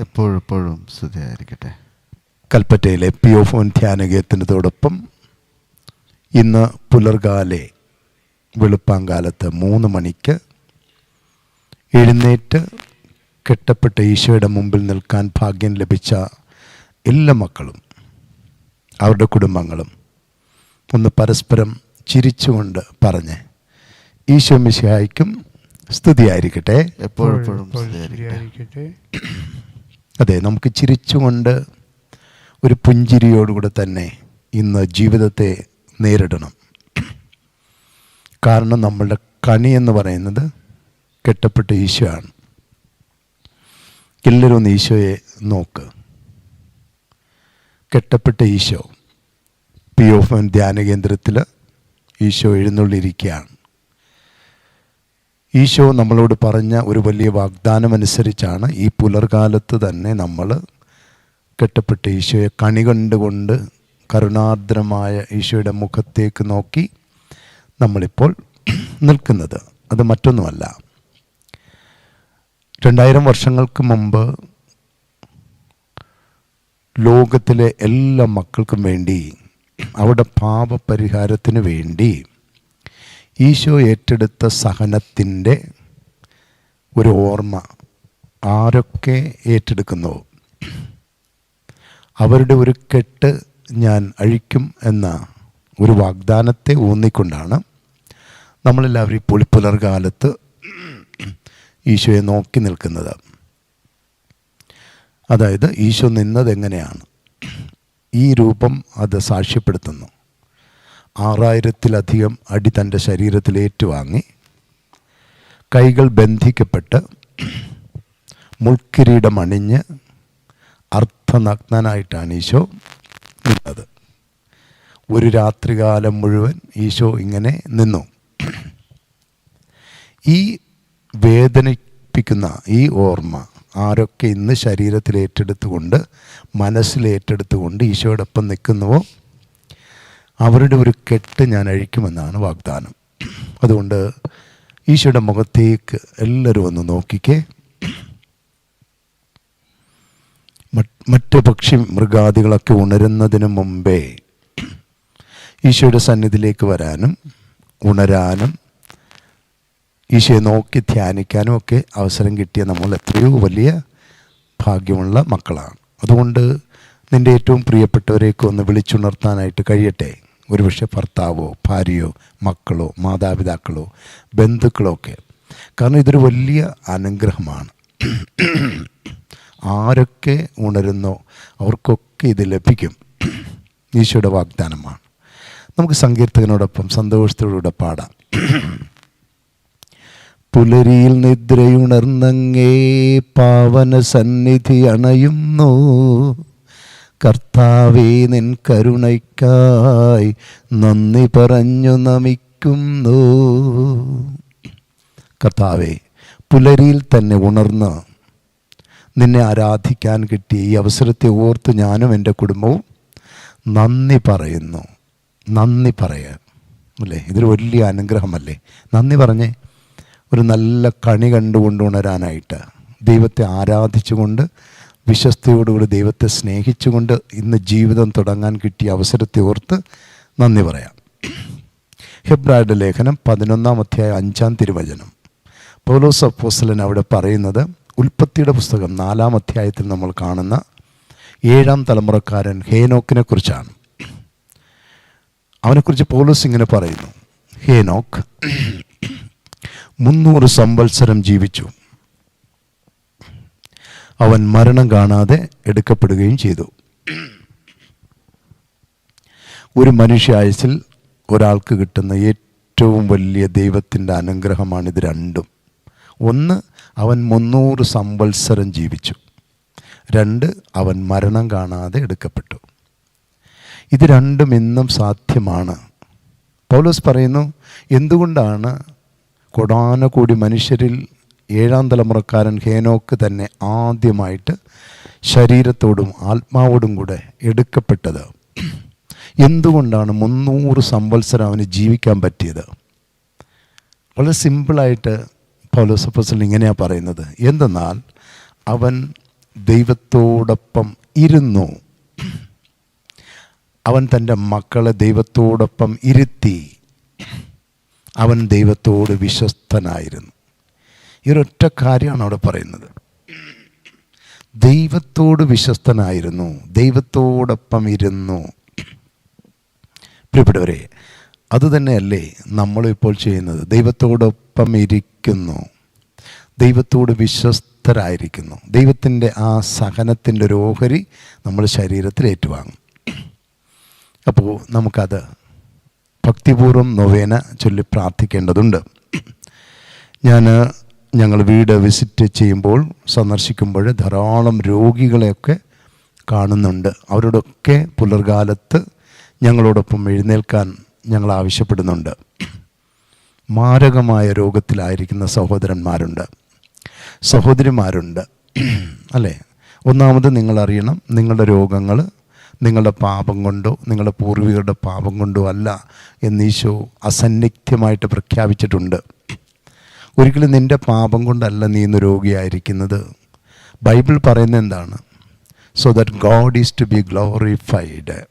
എപ്പോഴെപ്പോഴും സ്തുതിയായിരിക്കട്ടെ. കൽപ്പറ്റയിലെ P O ഫോൺ ധ്യാനകേന്ദ്രത്തോടൊപ്പം ഇന്ന് പുലർകാലെ വെളുപ്പാങ്കാലത്ത് മൂന്ന് മണിക്ക് എഴുന്നേറ്റ് കെട്ടപ്പെട്ട ഈശോയുടെ മുമ്പിൽ നിൽക്കാൻ ഭാഗ്യം ലഭിച്ച എല്ലാ മക്കളും അവരുടെ കുടുംബങ്ങളും ഒന്ന് പരസ്പരം ചിരിച്ചുകൊണ്ട് പറഞ്ഞ് ഈശോ മിശിഹായിക്കും സ്തുതിയായിരിക്കട്ടെ. എപ്പോഴെപ്പോഴും സ്തുതിയായിരിക്കട്ടെ. അതെ നമുക്ക് ചിരിച്ചുകൊണ്ട് ഒരു പുഞ്ചിരിയോടുകൂടെ തന്നെ ഇന്ന് ജീവിതത്തെ നേരിടണം. കാരണം നമ്മളുടെ കണി എന്ന് പറയുന്നത് കെട്ടപ്പെട്ട ഈശോ ആണ് എല്ലാവരും ഒന്ന് ഈശോയെ നോക്ക്. കെട്ടപ്പെട്ട ഈശോ പി. ഓഫ് ധ്യാന കേന്ദ്രത്തിൽ ഈശോ എഴുന്നള്ളിരിക്കുകയാണ്. ഈശോ നമ്മളോട് പറഞ്ഞ ഒരു വലിയ വാഗ്ദാനം അനുസരിച്ചാണ് ഈ പുലർകാലത്ത് തന്നെ നമ്മൾ കെട്ടപ്പെട്ട ഈശോയെ കണി കണ്ടുകൊണ്ട് കരുണാർദ്രമായ ഈശോയുടെ മുഖത്തേക്ക് നോക്കി നമ്മളിപ്പോൾ നിൽക്കുന്നത്. അത് മറ്റൊന്നുമല്ല. രണ്ടായിരം വർഷങ്ങൾക്ക് മുമ്പ് ലോകത്തിലെ എല്ലാ മക്കൾക്കും വേണ്ടി അവിടെ പാപപരിഹാരത്തിന് വേണ്ടി ഈശോ ഏറ്റെടുത്ത സഹനത്തിന്റെ ഒരു ഓർമ്മ ആരൊക്കെ ഏറ്റെടുക്കുന്നു? അവരുടെ ഒരു കെട്ട് ഞാൻ അഴിക്കും എന്ന ഒരു വാഗ്ദാനത്തെ ഊന്നിക്കൊണ്ടാണ് നമ്മളെല്ലാവരും ഇപ്പോൾ പുലർകാലത്ത് ഈശോയെ നോക്കി നിൽക്കുന്നത്. അതായത് ഈശോ നിന്നത് എങ്ങനെയാണ് ഈ രൂപം അത് സാക്ഷ്യപ്പെടുത്തുന്നു. ആറായിരത്തിലധികം അടി തന്റെ ശരീരത്തിൽ ഏറ്റുവാങ്ങി. കൈകൾ ബന്ധിക്കപ്പെട്ട് മുൾക്കിരീടം അണിഞ്ഞ് അർത്ഥനഗ്നനായിട്ടാണ് ഈശോ നിന്നത്. ഒരു രാത്രികാലം മുഴുവൻ ഈശോ ഇങ്ങനെ നിന്നു. ഈ വേദനിപ്പിക്കുന്ന ഈ ഓർമ്മ ആരൊക്കെ ഇന്ന് ശരീരത്തിൽ ഏറ്റെടുത്തുകൊണ്ട് മനസ്സിൽ ഏറ്റെടുത്തുകൊണ്ട് ഈശോയോടൊപ്പം നിൽക്കുന്നുവോ? അവരുടെ ഒരു കെട്ട് ഞാൻ അഴിക്കുമെന്നാണ് വാഗ്ദാനം. അതുകൊണ്ട് ഈശോയുടെ മുഖത്തേക്ക് എല്ലാവരും ഒന്ന് നോക്കിക്കേ. മറ്റ് പക്ഷി മൃഗാദികളൊക്കെ ഉണരുന്നതിന് മുമ്പേ ഈശോയുടെ സന്നിധിയിലേക്ക് വരാനും ഉണരാനും ഈശോയെ നോക്കി ധ്യാനിക്കാനും ഒക്കെ അവസരം കിട്ടിയ നമ്മൾ എത്രയോ വലിയ ഭാഗ്യമുള്ള മക്കളാണ്. അതുകൊണ്ട് നിന്റെ ഏറ്റവും പ്രിയപ്പെട്ടവരേക്കൊന്ന് വിളിച്ചുണർത്താനായിട്ട് കഴിയട്ടെ. ഒരുപക്ഷെ ഭർത്താവോ ഭാര്യയോ മക്കളോ മാതാപിതാക്കളോ ബന്ധുക്കളോ ഒക്കെ. കാരണം ഇതൊരു വലിയ അനുഗ്രഹമാണ്. ആരൊക്കെ ഉണരുന്നോ അവർക്കൊക്കെ ഇത് ലഭിക്കും. ഈശോയുടെ വാഗ്ദാനമാണ്. നമുക്ക് സങ്കീർത്തകനോടൊപ്പം സന്തോഷത്തോടുകൂടെ പാടാം. പുലരിയിൽ നിദ്രയുണർന്നങ്ങേ പാവന സന്നിധി അണയുന്നു. കർത്താവേ നിൻ കരുണയ്ക്കായി നന്ദി പറഞ്ഞു നമിക്കുന്നു. കർത്താവേ പുലരിയിൽ തന്നെ ഉണർന്ന് നിന്നെ ആരാധിക്കാൻ കിട്ടിയ ഈ അവസരത്തെ ഓർത്ത് ഞാനും എന്റെ കുടുംബവും നന്ദി പറയുന്നു. നന്ദി പറയാൻ. അല്ലേ? ഇതൊരു വലിയ അനുഗ്രഹമല്ലേ? നന്ദി പറഞ്ഞേ. ഒരു നല്ല കണി കണ്ടുകൊണ്ട് ഉണരാനായിട്ട് ദൈവത്തെ ആരാധിച്ചുകൊണ്ട് വിശ്വസ്തയോടുകൂടി ദൈവത്തെ സ്നേഹിച്ചുകൊണ്ട് ഇന്ന് ജീവിതം തുടങ്ങാൻ കിട്ടിയ അവസരത്തെ ഓർത്ത് നന്ദി പറയാം. ഹെബ്രായുടെ ലേഖനം പതിനൊന്നാം അധ്യായം അഞ്ചാം തിരുവചനം. പൗലോസ് അപ്പോസ്തലൻ അവിടെ പറയുന്നത് ഉൽപ്പത്തിയുടെ പുസ്തകം നാലാം അധ്യായത്തിൽ നമ്മൾ കാണുന്ന ഏഴാം തലമുറക്കാരൻ ഹേനോക്കിനെ കുറിച്ചാണ്. അവനെക്കുറിച്ച് പൗലോസ് ഇങ്ങനെ പറയുന്നു. ഹേനോക്ക് മുന്നൂറ് സംവത്സരം ജീവിച്ചു. അവൻ മരണം കാണാതെ എടുക്കപ്പെടുകയും ചെയ്തു. ഒരു മനുഷ്യായുസിൽ ഒരാൾക്ക് കിട്ടുന്ന ഏറ്റവും വലിയ ദൈവത്തിന്റെ അനുഗ്രഹമാണ് ഇത് രണ്ടും. ഒന്ന് അവൻ മുന്നൂറ് സംവത്സരം ജീവിച്ചു. രണ്ട് അവൻ മരണം കാണാതെ എടുക്കപ്പെട്ടു. ഇത് രണ്ടും ഇന്നും സാധ്യമാണ്. പൗലോസ് പറയുന്നു എന്തുകൊണ്ടാണ് കൊടാനകൂടി മനുഷ്യരിൽ ഏഴാം തലമുറക്കാരൻ ഹേനോക്ക് തന്നെ ആദ്യമായിട്ട് ശരീരത്തോടും ആത്മാവോടും കൂടെ എടുക്കപ്പെട്ടത്. എന്തുകൊണ്ടാണ് മുന്നൂറ് സംവത്സരം അവന് ജീവിക്കാൻ പറ്റിയത്? വളരെ സിമ്പിളായിട്ട് പൗലോസഫസിൽ ഇങ്ങനെയാണ് പറയുന്നത്. എന്തെന്നാൽ അവൻ ദൈവത്തോടൊപ്പം ഇരുന്നു. അവൻ തന്റെ മക്കളെ ദൈവത്തോടൊപ്പം ഇരുത്തി. അവൻ ദൈവത്തോട് വിശ്വസ്തനായിരുന്നു. ഈ ഒരൊറ്റ കാര്യമാണ് അവിടെ പറയുന്നത്. ദൈവത്തോട് വിശ്വസ്തനായിരുന്നു. ദൈവത്തോടൊപ്പം ഇരുന്നു. പ്രിയപ്പെട്ടവരെ അതുതന്നെയല്ലേ നമ്മളിപ്പോൾ ചെയ്യുന്നത്. ദൈവത്തോടൊപ്പം ഇരിക്കുന്നു. ദൈവത്തോട് വിശ്വസ്തരായിരിക്കുന്നു. ദൈവത്തിന്റെ ആ സഹനത്തിന്റെ ഒരു ഓഹരി നമ്മൾ ശരീരത്തിൽ ഏറ്റുവാങ്ങും. അപ്പോൾ നമുക്കത് ഭക്തിപൂർവം നൊവേന ചൊല്ലി പ്രാർത്ഥിക്കേണ്ടതുണ്ട്. ഞാൻ ഞങ്ങൾ വീട് വിസിറ്റ് ചെയ്യുമ്പോൾ സന്ദർശിക്കുമ്പോൾ ധാരാളം രോഗികളെയൊക്കെ കാണുന്നുണ്ട്. അവരോടൊക്കെ പുലർകാലത്ത് ഞങ്ങളോടൊപ്പം എഴുന്നേൽക്കാൻ ഞങ്ങൾ ആവശ്യപ്പെടുന്നുണ്ട്. മാരകമായ രോഗത്തിലായിരിക്കുന്ന സഹോദരന്മാരുണ്ട്. സഹോദരിമാരുണ്ട്. അല്ലേ? ഒന്നാമത് നിങ്ങളറിയണം നിങ്ങളുടെ രോഗങ്ങൾ നിങ്ങളുടെ പാപം കൊണ്ടോ നിങ്ങളുടെ പൂർവികരുടെ പാപം കൊണ്ടോ അല്ല എന്നീശോ അസന്നിഗ്ധ്യമായിട്ട് പ്രഖ്യാപിച്ചിട്ടുണ്ട്. ഒരിക്കലും നിന്റെ പാപം കൊണ്ടല്ല നീ ഇന്ന് രോഗിയായിരിക്കുന്നത്. ബൈബിൾ പറയുന്നത് എന്താണ്? So that God is to be glorified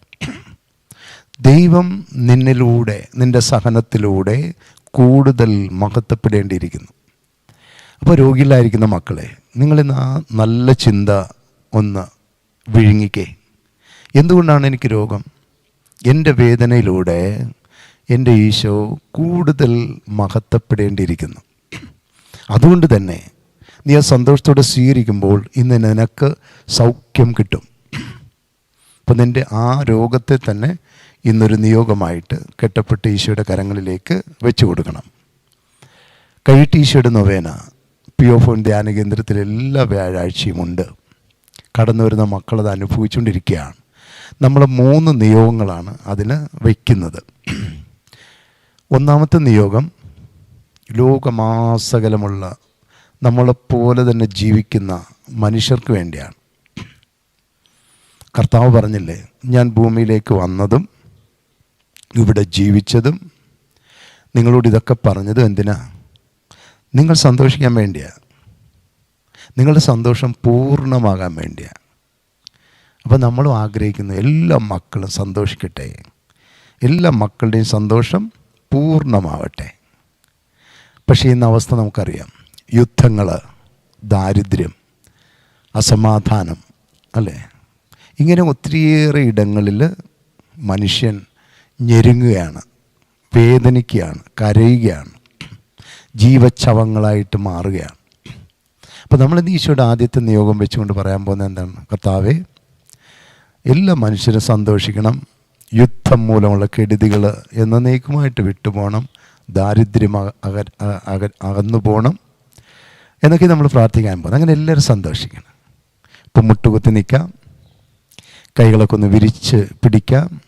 ദൈവം നിന്നിലൂടെ നിന്റെ സഹനത്തിലൂടെ കൂടുതൽ മഹത്വപ്പെടേണ്ടിയിരിക്കുന്നു. അപ്പോൾ രോഗിയിലായിരിക്കുന്ന മക്കളെ നിങ്ങളിന്ന് ആ നല്ല ചിന്ത ഒന്ന് വിഴുങ്ങിക്കേ. എന്തുകൊണ്ടാണ് എനിക്ക് രോഗം? എന്റെ വേദനയിലൂടെ എന്റെ ഈശോ കൂടുതൽ മഹത്വപ്പെടേണ്ടിയിരിക്കുന്നു. അതുകൊണ്ട് തന്നെ നീ ആ സന്തോഷത്തോടെ സ്വീകരിക്കുമ്പോൾ ഇന്ന് നിനക്ക് സൗഖ്യം കിട്ടും. അപ്പം നിന്റെ ആ രോഗത്തെ തന്നെ ഇന്നൊരു നിയോഗമായിട്ട് കെട്ടപ്പെട്ട് ഈശോയുടെ കരങ്ങളിലേക്ക് വെച്ചു കൊടുക്കണം. കഴിട്ട് ഈശോയുടെ നൊവേന പി ഒ ഫോൺ ധ്യാന കേന്ദ്രത്തിൽ എല്ലാ വ്യാഴാഴ്ചയും ഉണ്ട്. കടന്നു വരുന്ന മക്കളത് അനുഭവിച്ചുകൊണ്ടിരിക്കുകയാണ്. നമ്മൾ മൂന്ന് നിയോഗങ്ങളാണ് അതിന് വയ്ക്കുന്നത്. ഒന്നാമത്തെ നിയോഗം ലോകമാസകലമുള്ള നമ്മളെപ്പോലെ തന്നെ ജീവിക്കുന്ന മനുഷ്യർക്ക് വേണ്ടിയാണ്. കർത്താവ് പറഞ്ഞില്ലേ ഞാൻ ഭൂമിയിലേക്ക് വന്നതും ഇവിടെ ജീവിച്ചതും നിങ്ങളോട് ഇതൊക്കെ പറഞ്ഞതും എന്തിനാ? നിങ്ങൾ സന്തോഷിക്കാൻ വേണ്ടിയാ. നിങ്ങളുടെ സന്തോഷം പൂർണമാകാൻ വേണ്ടിയാ. അപ്പോൾ നമ്മളും ആഗ്രഹിക്കുന്നു എല്ലാ മക്കളും സന്തോഷിക്കട്ടെ. എല്ലാ മക്കളുടെയും സന്തോഷം പൂർണമാവട്ടെ. പക്ഷേ ഇന്ന് അവസ്ഥ നമുക്കറിയാം. യുദ്ധങ്ങൾ ദാരിദ്ര്യം അസമാധാനം അല്ലേ? ഇങ്ങനെ ഒത്തിരിയേറെ ഇടങ്ങളിൽ മനുഷ്യൻ ഞെരുങ്ങുകയാണ് വേദനിക്കുകയാണ് കരയുകയാണ് ജീവച്ഛവങ്ങളായിട്ട് മാറുകയാണ്. അപ്പോൾ നമ്മൾ ഈശോയുടെ ആദ്യത്തെ നിയോഗം വെച്ചുകൊണ്ട് പറയാൻ പോകുന്നത് എന്താണ്? കർത്താവെ എല്ലാ മനുഷ്യരും സന്തോഷിക്കണം. യുദ്ധം മൂലമുള്ള കെടുതികൾ എന്നേക്കുമായിട്ട് വിട്ടുപോകണം. ദാരിദ്ര്യം അക അക- അക- അകന്നു പോകണം എന്നൊക്കെ നമ്മൾ പ്രാർത്ഥിക്കാൻ പോകുന്നത് അങ്ങനെ എല്ലാവരും സന്തോഷിക്കണം. ഇപ്പം മുട്ടുകുത്തി നിൽക്കാം. കൈകളൊക്കെ ഒന്ന് വിരിച്ച് പിടിക്കാം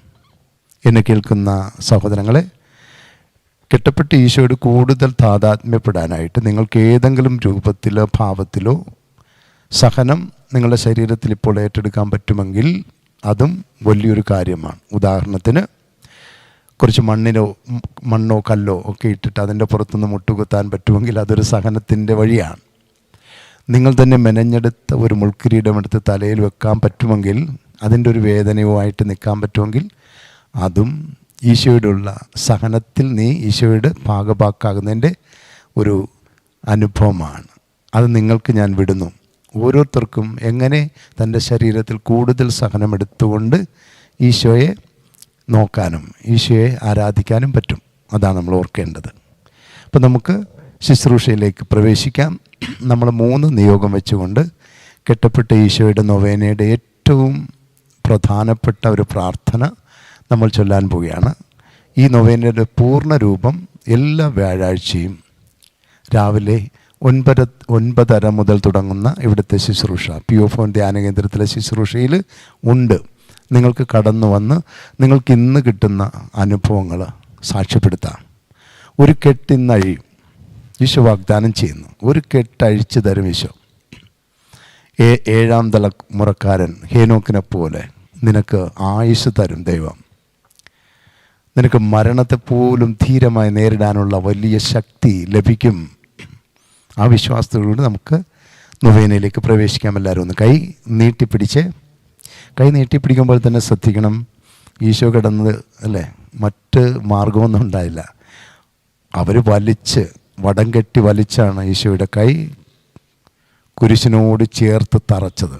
എന്നെ കേൾക്കുന്ന സഹോദരങ്ങളെ കെട്ടപ്പെട്ട് ഈശോയോട് കൂടുതൽ താതാത്മ്യപ്പെടാനായിട്ട് നിങ്ങൾക്ക് ഏതെങ്കിലും രൂപത്തിലോ ഭാവത്തിലോ സഹനം നിങ്ങളുടെ ശരീരത്തിൽ ഇപ്പോൾ ഏറ്റെടുക്കാൻ പറ്റുമെങ്കിൽ അതും വലിയൊരു കാര്യമാണ്. ഉദാഹരണത്തിന് കുറച്ച് മണ്ണിനോ മണ്ണോ കല്ലോ ഒക്കെ ഇട്ടിട്ട് അതിന്റെ പുറത്തുനിന്ന് മുട്ടുകുത്താൻ പറ്റുമെങ്കിൽ അതൊരു സഹനത്തിന്റെ വഴിയാണ്. നിങ്ങൾ തന്നെ മെനഞ്ഞെടുത്ത ഒരു മുൾക്കിരീടം എടുത്ത് തലയിൽ വെക്കാൻ പറ്റുമെങ്കിൽ അതിന്റെ ഒരു വേദനയുമായിട്ട് നിൽക്കാൻ പറ്റുമെങ്കിൽ അതും ഈശോയോടുള്ള സഹനത്തിൽ നീ ഈശോയുടെ ഭാഗഭാക്കാകുന്നതിന്റെ ഒരു അനുഭവമാണ്. അത് നിങ്ങൾക്ക് ഞാൻ വിടുന്നു. ഓരോരുത്തർക്കും എങ്ങനെ തന്റെ ശരീരത്തിൽ കൂടുതൽ സഹനമെടുത്തുകൊണ്ട് ഈശോയെ നോക്കാനും ഈശോയെ ആരാധിക്കാനും പറ്റും. അതാണ് നമ്മൾ ഓർക്കേണ്ടത്. അപ്പം നമുക്ക് ശുശ്രൂഷയിലേക്ക് പ്രവേശിക്കാം. നമ്മൾ മൂന്ന് നിയോഗം വെച്ചുകൊണ്ട് കെട്ടപ്പെട്ട ഈശോയുടെ നൊവേനയുടെ ഏറ്റവും പ്രധാനപ്പെട്ട ഒരു പ്രാർത്ഥന നമ്മൾ ചൊല്ലാൻ പോവുകയാണ്. ഈ നൊവേനയുടെ പൂർണ രൂപം എല്ലാ വ്യാഴാഴ്ചയും രാവിലെ ഒൻപത് ഒൻപതര മുതൽ തുടങ്ങുന്ന ഇവിടുത്തെ ശുശ്രൂഷ. പി ഒ ഫോൺ ധ്യാന കേന്ദ്രത്തിലെ ശുശ്രൂഷയിൽ ഉണ്ട്. നിങ്ങൾക്ക് കടന്നു വന്ന് നിങ്ങൾക്ക് ഇന്ന് കിട്ടുന്ന അനുഭവങ്ങൾ സാക്ഷ്യപ്പെടുത്താം. ഒരു കെട്ടിന്നഴിയും ഈശോ വാഗ്ദാനം ചെയ്യുന്നു. ഒരു കെട്ടഴിച്ചു തരും ഈശോ ഏ ഏഴാം തലമുറക്കാരൻ ഹേനോക്കിനെ പോലെ നിനക്ക് ആയുസ് തരും ദൈവം. നിനക്ക് മരണത്തെ പോലും ധീരമായി നേരിടാനുള്ള വലിയ ശക്തി ലഭിക്കും. ആ വിശ്വാസത്തോടുകൂടി നമുക്ക് നൊവേനയിലേക്ക് പ്രവേശിക്കാം. എല്ലാവരും ഒന്ന് കൈ നീട്ടിപ്പിടിച്ച് കൈ നീട്ടിപ്പിടിക്കുമ്പോൾ തന്നെ ശ്രദ്ധിക്കണം. ഈശോ കിടന്നത് അല്ലേ? മറ്റ് മാർഗമൊന്നും ഉണ്ടായില്ല. അവർ വലിച്ച് വടം കെട്ടി വലിച്ചാണ് ഈശോയുടെ കൈ കുരിശിനോട് ചേർത്ത് തറച്ചത്.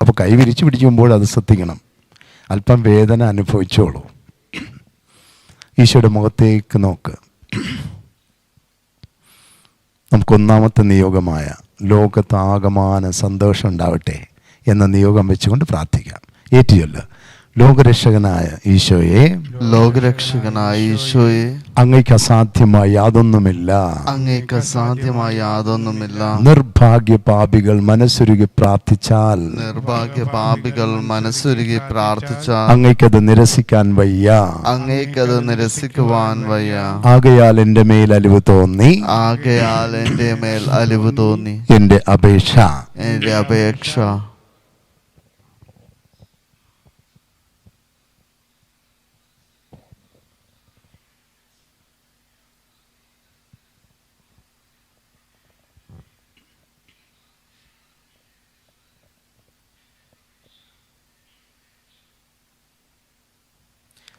അപ്പോൾ കൈ വിരിച്ചു പിടിക്കുമ്പോൾ അത് ശ്രദ്ധിക്കണം. അല്പം വേദന അനുഭവിച്ചോളൂ. ഈശോയുടെ മുഖത്തേക്ക് നോക്ക്. നമുക്കൊന്നാമത്തെ നിയോഗമായ ലോകത്താകമാന സന്തോഷം ഉണ്ടാവട്ടെ. എന്ന നിയോഗം വെച്ചുകൊണ്ട് പ്രാർത്ഥിക്കാം. ഏറ്റിയല്ല ലോകരക്ഷകനായ ഈശോയെ. ലോകരക്ഷകനായ ഈശോയെ. അങ്ങയ്ക്ക് അസാധ്യമായി യാതൊന്നുമില്ല. അങ്ങേക്ക് അസാധ്യമായ യാതൊന്നുമില്ല. നിർഭാഗ്യ പാപികൾ മനസ്സുരുകി പ്രാർത്ഥിച്ചാൽ. നിർഭാഗ്യ പാപികൾ മനസ്സുരുകി പ്രാർത്ഥിച്ചാൽ. അങ്ങയ്ക്കത് നിരസിക്കാൻ വയ്യ. അങ്ങേക്കത് നിരസിക്കുവാൻ വയ്യ. ആകയാൽ എന്റെ മേൽ അലിവ് തോന്നി. ആകയാൽ എന്റെ മേൽ അലിവ് തോന്നി. എന്റെ അപേക്ഷ. എന്റെ അപേക്ഷ.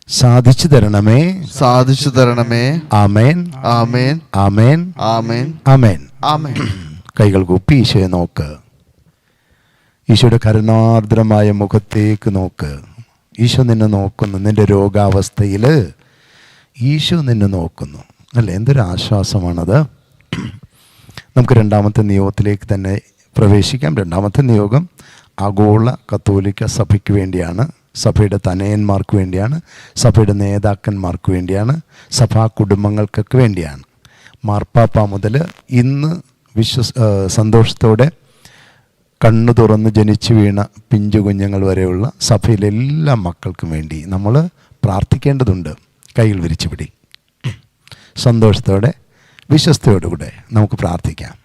സാധിച്ചു തരണമേ. സാധിച്ചു തരണമേ. ആമേൻ. ആമേൻ. ആമേൻ. ആമേൻ. ആമേൻ. ആമേൻ. കൈകൾ കൂപ്പി ഈശോയെ നോക്ക്. ഈശോയുടെ കരുണാർദ്രമായ മുഖത്തേക്ക് നോക്ക്. ഈശോ നിന്നെ നോക്കുന്നു. നിന്റെ രോഗാവസ്ഥയിൽ ഈശോ നിന്നെ നോക്കുന്നു. അല്ലേ? എന്തൊരു ആശ്വാസമാണത്. നമുക്ക് രണ്ടാമത്തെ നിയോഗത്തിലേക്ക് തന്നെ പ്രവേശിക്കാം. രണ്ടാമത്തെ നിയോഗം ആഗോള കത്തോലിക്ക സഭയ്ക്ക് വേണ്ടിയാണ്. സഭയുടെ തനയന്മാർക്ക് വേണ്ടിയാണ് സഭയുടെ നേതാക്കന്മാർക്ക് വേണ്ടിയാണ് സഭാ കുടുംബങ്ങൾക്കൊക്കെ വേണ്ടിയാണ്. മാർപ്പാപ്പ മുതൽ ഇന്ന് വിശ്വസ് സന്തോഷത്തോടെ കണ്ണു തുറന്ന് ജനിച്ചു വീണ പിഞ്ചു കുഞ്ഞുങ്ങൾ വരെയുള്ള സഭയിലെ എല്ലാ മക്കൾക്കും വേണ്ടി നമ്മൾ പ്രാർത്ഥിക്കേണ്ടതുണ്ട്. കയ്യിൽ വിരിച്ചു പിടി. സന്തോഷത്തോടെ വിശ്വസ്തയോടുകൂടെ നമുക്ക് പ്രാർത്ഥിക്കാം.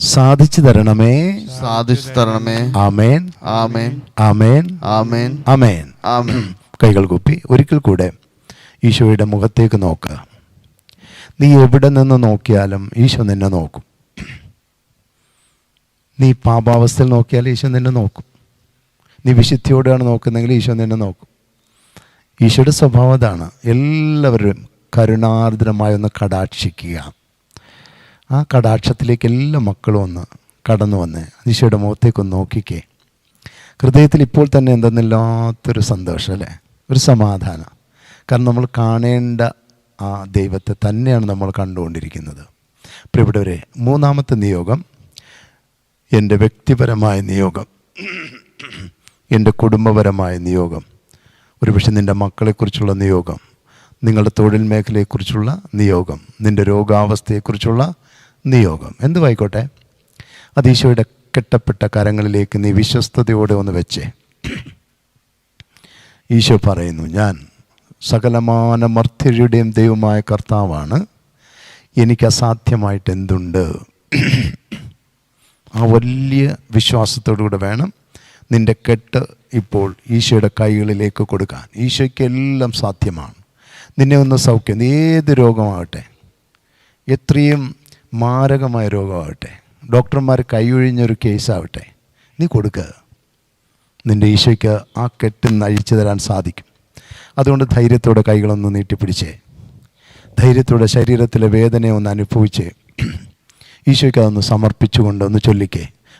സാധിച്ചു തരണമേ. സാധിച്ചു തരണമേ. ആമേൻ. ആമേൻ. ആമേൻ. ആമേൻ. ആമേൻ. ആമേൻ. കൈകൾ കുപ്പി ഒരിക്കൽ കൂടെ ഈശോയുടെ മുഖത്തേക്ക് നോക്കുക നീ എവിടെ നിന്ന് നോക്കിയാലും ഈശോ നിന്നെ നോക്കും. നീ പാപാവസ്ഥയിൽ നോക്കിയാൽ ഈശോ നിന്നെ നോക്കും. നീ വിശുദ്ധിയോടെയാണ് നോക്കുന്നതെങ്കിൽ ഈശോ നിന്നെ നോക്കും. ഈശോയുടെ സ്വഭാവം അതാണ്. എല്ലാവരും കരുണാർദ്രമായി ഒന്ന് കടാക്ഷിക്കുക. ആ കടാക്ഷത്തിലേക്ക് എല്ലാ മക്കളും ഒന്ന് കടന്നു വന്ന്. ഈശോയുടെ മുഖത്തേക്കൊന്ന് നോക്കിക്കേ. ഹൃദയത്തിൽ ഇപ്പോൾ തന്നെ എന്തെന്നില്ലാത്തൊരു സന്തോഷം അല്ലേ? ഒരു സമാധാനം. കാരണം നമ്മൾ കാണേണ്ട ആ ദൈവത്തെ തന്നെയാണ് നമ്മൾ കണ്ടുകൊണ്ടിരിക്കുന്നത്. പ്രിയപ്പെട്ടവരെ മൂന്നാമത്തെ നിയോഗം എന്റെ വ്യക്തിപരമായ നിയോഗം എന്റെ കുടുംബപരമായ നിയോഗം ഒരുപക്ഷെ നിന്റെ മക്കളെക്കുറിച്ചുള്ള നിയോഗം നിങ്ങളുടെ തൊഴിൽ മേഖലയെക്കുറിച്ചുള്ള നിയോഗം നിന്റെ രോഗാവസ്ഥയെക്കുറിച്ചുള്ള നിയോഗം. എന്തുമായിക്കോട്ടെ അത് ഈശോയുടെ കെട്ടപ്പെട്ട കരങ്ങളിലേക്ക് നീ വിശ്വസ്തയോടെ ഒന്ന് വെച്ചേ. ഈശോ പറയുന്നു ഞാൻ സകലമാന മർത്യരുടെയും ദൈവമായ കർത്താവാണ്. എനിക്ക് അസാധ്യമായിട്ട് എന്തുണ്ട്? ആ വലിയ വിശ്വാസത്തോടുകൂടെ വേണം നിന്റെ കെട്ട് ഇപ്പോൾ ഈശോയുടെ കൈകളിലേക്ക് കൊടുക്കാൻ. ഈശോയ്ക്ക് എല്ലാം സാധ്യമാണ്. നിന്നെ ഒന്ന് സൗഖ്യം. ഏത് രോഗമാകട്ടെ എത്രയും മാരകമായ രോഗമാവട്ടെ. ഡോക്ടർമാർ കൈയൊഴിഞ്ഞൊരു കേസാവട്ടെ. നീ കൊടുക്കുക നിന്റെ ഈശോയ്ക്ക് ആ കെട്ട് നഴിച്ചു തരാൻ സാധിക്കും. അതുകൊണ്ട് ധൈര്യത്തോടെ കൈകളൊന്ന് നീട്ടിപ്പിടിച്ചേ. ധൈര്യത്തോടെ ശരീരത്തിലെ വേദനയൊന്ന് അനുഭവിച്ച്. ഈശോയ്ക്ക് അതൊന്ന് സമർപ്പിച്ചുകൊണ്ട് ഒന്ന് ചൊല്ലിക്കേ.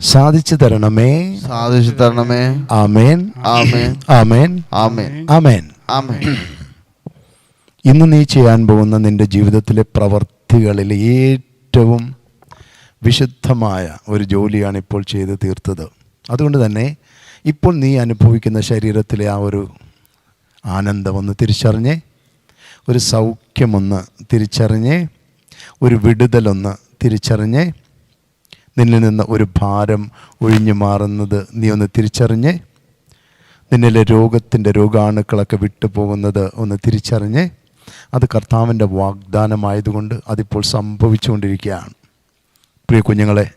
സാധിച്ചു തരണമേ. സാധിച്ചു തരണമേ. ആമേൻ. ആമേൻ. ആമേൻ. ആമേൻ. ആമേൻ. ആമേൻ. ഇന്ന് നീ ചെയ്യാൻ പോകുന്ന നിന്റെ ജീവിതത്തിലെ പ്രവർത്തികളിൽ ഏറ്റവും വിശുദ്ധമായ ഒരു ജോലിയാണ് ഇപ്പോൾ ചെയ്ത് തീർത്തത്. അതുകൊണ്ട് തന്നെ ഇപ്പോൾ നീ അനുഭവിക്കുന്ന ശരീരത്തിലെ ആ ഒരു ആനന്ദമൊന്ന് തിരിച്ചറിഞ്ഞ് ഒരു സൗഖ്യമൊന്ന് തിരിച്ചറിഞ്ഞ് ഒരു വിടുതലൊന്ന് തിരിച്ചറിഞ്ഞ് നിന്നിൽ നിന്ന് ഒരു ഭാരം ഒഴിഞ്ഞു മാറുന്നത് നീ ഒന്ന് തിരിച്ചറിഞ്ഞ്. നിന്നിലെ രോഗത്തിന്റെ രോഗാണുക്കളൊക്കെ വിട്ടുപോകുന്നത് ഒന്ന് തിരിച്ചറിഞ്ഞ്. അത് കർത്താവിന്റെ വാഗ്ദാനമായതുകൊണ്ട് അതിപ്പോൾ സംഭവിച്ചുകൊണ്ടിരിക്കുകയാണ്. പ്രിയ കുഞ്ഞുങ്ങളെ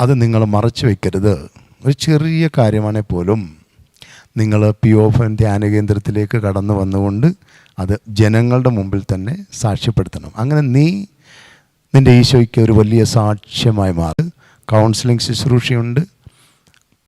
അത് നിങ്ങൾ മറച്ചു വയ്ക്കരുത് ഒരു ചെറിയ കാര്യമാണെങ്കിൽ പോലും നിങ്ങൾ പി ഓഫൻ ധ്യാന കേന്ദ്രത്തിലേക്ക് കടന്നു വന്നുകൊണ്ട് അത് ജനങ്ങളുടെ മുമ്പിൽ തന്നെ സാക്ഷ്യപ്പെടുത്തണം. അങ്ങനെ നീ നിന്റെ ഈശോയ്ക്ക് ഒരു വലിയ സാക്ഷ്യമായി മാറി. കൗൺസിലിംഗ് ശുശ്രൂഷയുണ്ട്.